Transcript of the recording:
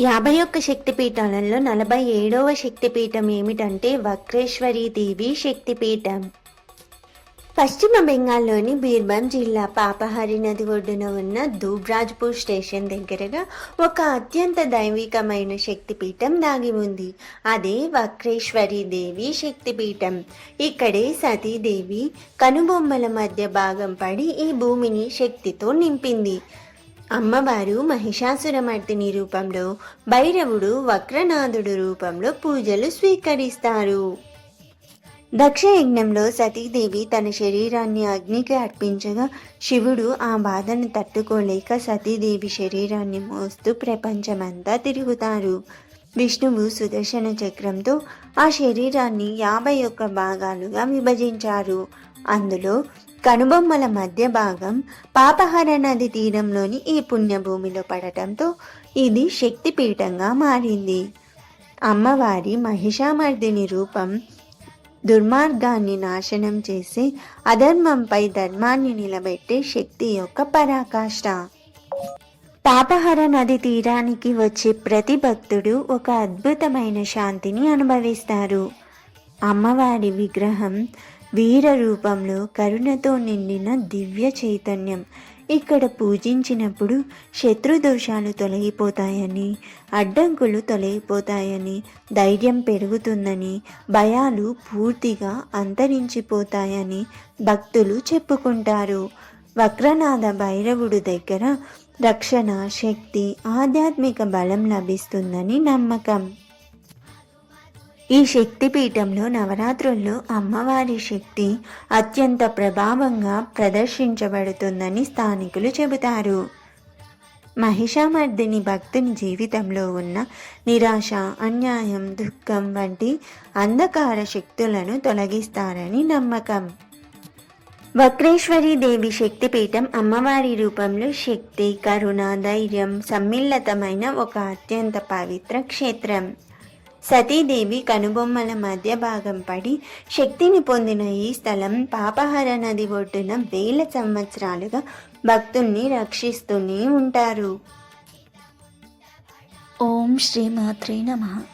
యాభై ఒక్క శక్తిపీఠాలలో నలభై ఏడవ శక్తిపీఠం ఏమిటంటే వక్రేశ్వరీ దేవి శక్తిపీఠం. పశ్చిమ బెంగాల్లోని బీర్భం జిల్లా పాపహారి నది ఒడ్డున ఉన్న దూబ్రాజ్పూర్ స్టేషన్ దగ్గరగా ఒక అత్యంత దైవికమైన శక్తిపీఠం దాగి ఉంది. అదే వక్రేశ్వరి దేవి శక్తిపీఠం. ఇక్కడే సతీదేవి కనుబొమ్మల మధ్య భాగం పడి ఈ భూమిని శక్తితో నింపింది. అమ్మవారు మహిషాసురమర్దిని రూపంలో భైరవుడు వక్రనాథుడు రూపంలో పూజలు స్వీకరిస్తారు. దక్షయజ్ఞంలో సతీదేవి తన శరీరాన్ని అగ్నికి అర్పించగా శివుడు ఆ బాధను తట్టుకోలేక సతీదేవి శరీరాన్ని మోస్తూ ప్రపంచమంతా తిరుగుతారు. విష్ణువు సుదర్శన చక్రంతో ఆ శరీరాన్ని యాభై ఒక్క భాగాలుగా విభజించారు. అందులో కనుబొమ్మల మధ్య భాగం పాపహర నది తీరంలోని ఈ పుణ్యభూమిలో పడటంతో ఇది శక్తిపీఠంగా మారింది. అమ్మవారి మహిషామర్దిని రూపం దుర్మార్గాన్ని నాశనం చేసి అధర్మంపై ధర్మాన్ని నిలబెట్టే శక్తి యొక్క పరాకాష్ట. పాపహర నది తీరానికి వచ్చే ప్రతి భక్తుడు ఒక అద్భుతమైన శాంతిని అనుభవిస్తారు. అమ్మవారి విగ్రహం వీర రూపంలో కరుణతో నిండిన దివ్య చైతన్యం. ఇక్కడ పూజించినప్పుడు శత్రు దోషాలు తొలగిపోతాయని అడ్డంకులు తొలగిపోతాయని ధైర్యం పెరుగుతుందని భయాలు పూర్తిగా అంతరించిపోతాయని భక్తులు చెప్పుకుంటారు. వక్రనాథ భైరవుడు దగ్గర రక్షణ శక్తి ఆధ్యాత్మిక బలం లభిస్తుందని నమ్మకం. ఈ శక్తిపీఠంలో నవరాత్రుల్లో అమ్మవారి శక్తి అత్యంత ప్రభావంగా ప్రదర్శించబడుతుందని స్థానికులు చెబుతారు. మహిషామర్దిని భక్తుని జీవితంలో ఉన్న నిరాశ అన్యాయం దుఃఖం వంటి అంధకార శక్తులను తొలగిస్తారని నమ్మకం. వక్రేశ్వరి దేవి శక్తిపీఠం అమ్మవారి రూపంలో శక్తి కరుణ ధైర్యం సమ్మిళితమైన ఒక అత్యంత పవిత్ర క్షేత్రం. సతీదేవి కనుబొమ్మల మధ్య భాగం పడి శక్తిని పొందిన ఈ స్థలం పాపహర నది ఒడ్డున వేల సంవత్సరాలుగా భక్తుల్ని రక్షిస్తూనే ఉంటారు. ఓం శ్రీ మాత్రే నమః.